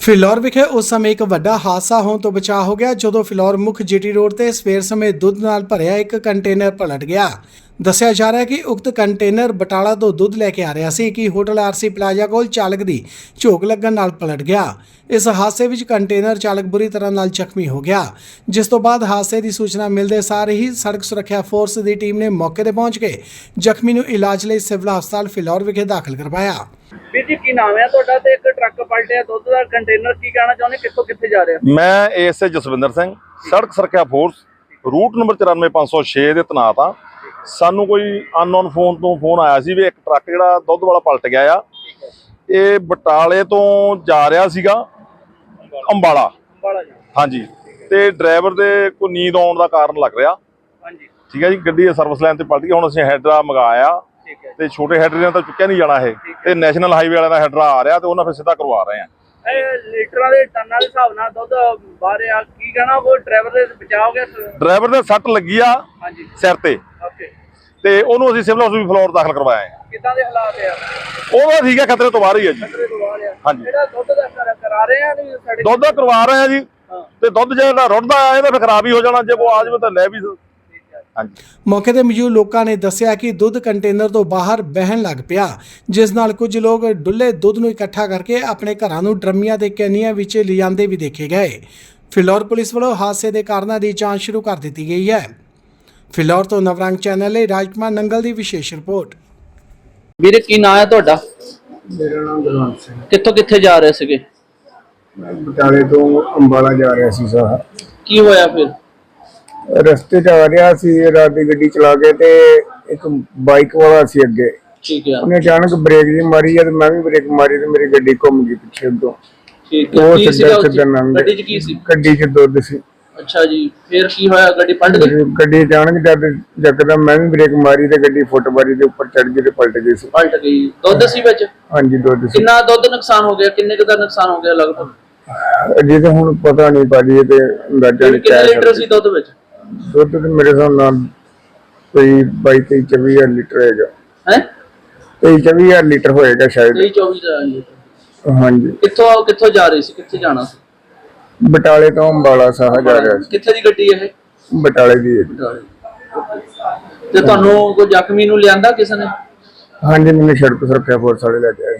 ਫਿਲੌਰ ਵਿਖੇ ਉਸ ਸਮੇਂ ਇੱਕ ਵੱਡਾ ਹਾਦਸਾ ਹੋਣ ਤੋਂ ਬਚਾ ਹੋ ਗਿਆ ਜਦੋਂ ਫਿਲੌਰ ਮੁੱਖ ਜੀਟੀ ਰੋਡ ਤੇ ਸਵੇਰ ਸਮੇਂ ਦੁੱਧ ਨਾਲ ਭਰਿਆ ਇੱਕ ਕੰਟੇਨਰ ਪਲਟ ਗਿਆ। ਦੱਸਿਆ ਜਾ ਰਿਹਾ ਹੈ ਕਿ ਉਕਤ ਕੰਟੇਨਰ ਬਟਾਲਾ ਤੋਂ ਦੁੱਧ ਲੈ ਕੇ ਆ ਰਿਹਾ ਸੀ ਕਿ ਹੋਟਲ ਆਰਸੀ ਪਲਾਜ਼ਾ ਕੋਲ ਚਾਲਕ ਦੀ ਝੋਕ ਲੱਗਣ ਨਾਲ ਪਲਟ ਗਿਆ। ਇਸ ਹਾਦਸੇ ਵਿੱਚ ਕੰਟੇਨਰ ਚਾਲਕ ਬੁਰੀ ਤਰ੍ਹਾਂ ਨਾਲ ਜ਼ਖਮੀ ਹੋ ਗਿਆ। ਜਿਸ ਤੋਂ ਬਾਅਦ ਹਾਦਸੇ ਦੀ ਸੂਚਨਾ ਮਿਲਦੇ ਸਾਰ ਹੀ ਸੜਕ ਸੁਰੱਖਿਆ ਫੋਰਸ ਦੀ ਟੀਮ ਨੇ ਮੌਕੇ ਤੇ ਪਹੁੰਚ ਕੇ ਜ਼ਖਮੀ ਨੂੰ ਇਲਾਜ ਲਈ ਸਿਵਲ ਹਸਪਤਾਲ ਫਿਲੌਰ ਵਿਖੇ ਦਾਖਲ ਕਰਵਾਇਆ। ਵੀਰ ਜੀ ਕੀ ਨਾਮ ਹੈ ਤੁਹਾਡਾ ਤੇ ਇੱਕ ਟਰੱਕ ਪਲਟਿਆ ਦੁੱਧ ਦਾ ਕੰਟੇਨਰ ਕੀ ਕਹਿਣਾ ਚਾਹੁੰਦੇ? ਕਿੱਥੋਂ ਕਿੱਥੇ ਜਾ ਰਿਹਾ? ਮੈਂ ਏਐਸਏ ਜਸਵਿੰਦਰ ਸਿੰਘ ਸੜਕ ਸੁਰੱਖਿਆ ਫੋਰਸ ਰੂਟ ਨੰਬਰ 94506 ਦੇ ਤੈਨਾਤ ਆ ਸਾਨੂੰ ਕੋਈ ਅਨਨੋਨ ਫੋਨ ਤੋਂ ਫੋਨ ਆਇਆ ਸੀ ਵੀ ਇੱਕ ਟਰੱਕ ਜਿਹੜਾ ਦੁੱਧ ਵਾਲਾ ਪਲਟ ਗਿਆ ਆ। ਇਹ ਬਟਾਲੇ ਤੋਂ ਜਾ ਰਿਹਾ ਸੀਗਾ ਅੰਬਾਲਾ। ਅੰਬਾਲਾ ਜਾ। ਹਾਂਜੀ। ਤੇ ਡਰਾਈਵਰ ਦੇ ਕੋਈ ਨੀਂਦ ਆਉਣ ਦਾ ਕਾਰਨ ਲੱਗ ਰਿਹਾ। ਹਾਂਜੀ। ਠੀਕ ਹੈ ਜੀ ਗੱਡੀ ਸਰਵਿਸ ਲਾਈਨ ਤੇ ਪਲਟ ਗਈ ਹੁਣ ਅਸੀਂ ਹੈਡਰਾ ਮੰਗਾਇਆ। ਤੇ ਛੋਟੇ ਹੈਡਰੇ ਨਾਲ ਤਾਂ ਚੁੱਕਿਆ ਨਹੀਂ ਜਾਣਾ ਇਹ। ਤੇ ਨੈਸ਼ਨਲ ਹਾਈਵੇ ਵਾਲਿਆਂ ਦਾ ਹੈਡਰਾ ਆ ਰਿਹਾ ਤੇ ਉਹਨਾਂ ਫਿਰ ਸਿੱਧਾ ਕਰਵਾ ਰਹੇ ਆ। ਇਹ ਲੀਟਰਾਂ ਦੇ ਟਨਾਂ ਦੇ ਹਿਸਾਬ ਨਾਲ ਦੁੱਧ ਬਾਹਰ ਆ ਕੀ ਕਹਿਣਾ ਉਹ ਡਰਾਈਵਰ ਦੇ ਬਚਾਅ ਹੋ ਗਿਆ ਡਰਾਈਵਰ ਦੇ ਸੱਟ ਲੱਗੀ ਆ ਹਾਂਜੀ। ਸਿਰ ਤੇ। ਓਕੇ। ਤੇ ਉਹਨੂੰ ਅਸੀਂ ਸਿਵਲ ਹਸਪੀਟਲ ਫਲੋਰ ਦਾਖਲ ਕਰਵਾਇਆ ਹੈ। ਕਿੱਦਾਂ ਦੇ ਹਾਲਾਤ ਆ? ਉਹ ਤਾਂ ਠੀਕ ਹੈ ਖਤਰੇ ਤੋਂ ਬਾਹਰ ਹੀ ਹੈ ਜੀ। ਖਤਰੇ ਤੋਂ ਬਾਹਰ ਆ। ਹਾਂਜੀ। ਜਿਹੜਾ ਦੁੱਧ ਦਾ ਕਰ- ਕਰਾ ਰਹੇ ਆ ਨਹੀਂ ਸਾਡੇ ਦੁੱਧ ਦਾ ਕਰਵਾ ਰਹੇ ਆ ਜੀ। ਤੇ ਦੁੱਧ ਜਿਹੜਾ ਰੁੜਦਾ ਆ ਇਹਦਾ ਫਿਰ ਖਰਾਬ ਹੀ ਹੋ ਜਾਣਾ ਜੇ ਆ ਜਾਵੇ ਤਾਂ ਲੈ ਵੀ ਮੌਕੇ ਤੇ ਮੌਜੂਦ ਲੋਕਾਂ ਨੇ ਦੱਸਿਆ ਕਿ ਦੁੱਧ ਕੰਟੇਨਰ ਤੋਂ ਬਾਹਰ ਬਹਿਣ ਲੱਗ ਪਿਆ ਜਿਸ ਨਾਲ ਕੁਝ ਲੋਕ ਡੁੱਲੇ ਦੁੱਧ ਨੂੰ ਇਕੱਠਾ ਕਰਕੇ ਆਪਣੇ ਘਰਾਂ ਨੂੰ ਡਰਮੀਆਂ ਤੇ ਕੈਨੀਆਂ ਵਿੱਚ ਲਿਜਾਂਦੇ ਵੀ ਦੇਖੇ ਗਏ। ਫਿਲੌਰ ਪੁਲਿਸ ਵੱਲੋਂ ਹਾਦਸੇ ਦੇ ਕਾਰਨਾਂ ਦੀ ਜਾਂਚ ਸ਼ੁਰੂ ਕਰ ਦਿੱਤੀ ਗਈ ਹੈ। ਫਿਲੌਰ ਤੋਂ ਨਵਰੰਗ ਚੈਨਲ ਲਈ ਰਾਜਕੁਮਾਰ ਨੰਗਲ ਦੀ ਵਿਸ਼ੇਸ਼ ਰਿਪੋਰਟ। ਵੀਰ ਕੀ ਨਾਮ ਹੈ ਤੁਹਾਡਾ? ਮੇਰਾ ਨਾਮ ਗੁਰਵੰਤ ਸਿੰਘ ਕਿੱਥੋਂ ਕਿੱਥੇ ਜਾ ਰਹੇ ਸੀਗੇ? ਮੈਂ ਬਟਾਲੇ ਤੋਂ ਅੰਬਾਲਾ ਜਾ ਰਿਹਾ ਸੀ ਸਾਹ ਕੀ ਹੋਇਆ ਫਿਰ? ਰਸਤੇ 'ਚ ਆ ਰਿਹਾ ਸੀ ਰਾਤ ਦੀ ਗੱਡੀ ਚਲਾ ਕੇ ਤੇ ਇੱਕ ਬਾਈਕ ਵਾਲਾ ਸੀ ਅੱਗੇ। ਠੀਕ ਹੈ ਉਹਨੇ ਅਚਾਨਕ ਬ੍ਰੇਕ ਜੀ ਮਾਰੀ ਜਦ ਮੈਂ ਵੀ ਬ੍ਰੇਕ ਮਾਰੀ ਤੇ ਮੇਰੀ ਗੱਡੀ ਘੁੰਮ ਗਈ ਪਿੱਛੇ ਤੋਂ ਠੀਕ ਉਹ ਕੀ ਸੀਗਾ ਸਿੱਧਾ ਉਹ 'ਚ? ਸਿੱਧਾ ਲੰਘ ਗੱਡੀ 'ਚ। ਕੀ ਸੀ? ਗੱਡੀ 'ਚ ਦੁੱਧ ਸੀ। ਅੱਛਾ ਜੀ ਫਿਰ ਕੀ ਹੋਇਆ? ਗੱਡੀ ਪਲਟ ਗਈ? ਗੱਡੀ ਅਚਾਨਕ ਜਦ ਜਕਦਮ ਮੈਂ ਵੀ ਬ੍ਰੇਕ ਮਾਰੀ ਤੇ ਗੱਡੀ ਫੁੱਟਬਾਰੀ ਦੇ ਉੱਪਰ ਚੜ ਗਈ ਤੇ ਪਲਟ ਗਈ ਸੀ। ਪਲਟ ਗਈ। ਦੁੱਧ ਸੀ ਵਿੱਚ? ਹਾਂਜੀ ਦੁੱਧ ਸੀ। ਕਿੰਨਾ ਦੁੱਧ ਨੁਕਸਾਨ ਹੋ ਗਿਆ? ਕਿੰਨੇ ਕੁ ਦਾ ਨੁਕਸਾਨ ਹੋ ਗਿਆ ਲਗਭਗ? ਅਜੇ ਤਾਂ ਹੁਣ ਪਤਾ ਨਹੀਂ ਪਾਜੀ ਤੇ ਅੰਦਾਜ਼ਾ ਨਹੀਂ ਕਿੰਨੇ ਕਹਿ ਲੀਟਰ ਸਕਦੇ। ਸੀ ਦੁੱਧ ਵਿੱਚ? ਦੁੱਧ ਤੇ ਮੇਰੇ ਹਿਸਾਬ ਨਾਲ ਕੋਈ 22 23 24 ਹਜ਼ਾਰ ਲੀਟਰ ਹੈਗਾ। ਹੈ? 23 24 ਹਜ਼ਾਰ ਲੀਟਰ ਹੋਏਗਾ ਸ਼ਾਇਦ। 23 24 ਦਾ ਲੀਟਰ। ਹਾਂਜੀ। ਕਿੱਥੋਂ ਕਿੱਥੋਂ ਜਾ ਰਹੀ ਸੀ? ਕਿੱਥੇ ਜਾਣਾ ਸੀ? ਬਟਾਲੇ ਤੋਂ ਅੰਬਾਲਾ ਸਾਹ ਜਾ ਰਿਹਾ ਸੀ। ਕਿੱਥੇ ਦੀ ਗੱਡੀ ਇਹ? ਬਟਾਲੇ ਦੀ ਹੈ ਜੀ। ਤੇ ਤੁਹਾਨੂੰ ਕੋਈ ਜ਼ਖਮੀ ਨੂੰ ਲਿਆਂਦਾ ਕਿਸੇ ਨੇ? ਹਾਂਜੀ ਮੈਨੂੰ ਸੜਕ ਸੁਰੱਖਿਆ ਫੋਰਸ ਵਾਲੇ ਲੈ ਕੇ ਆਏ।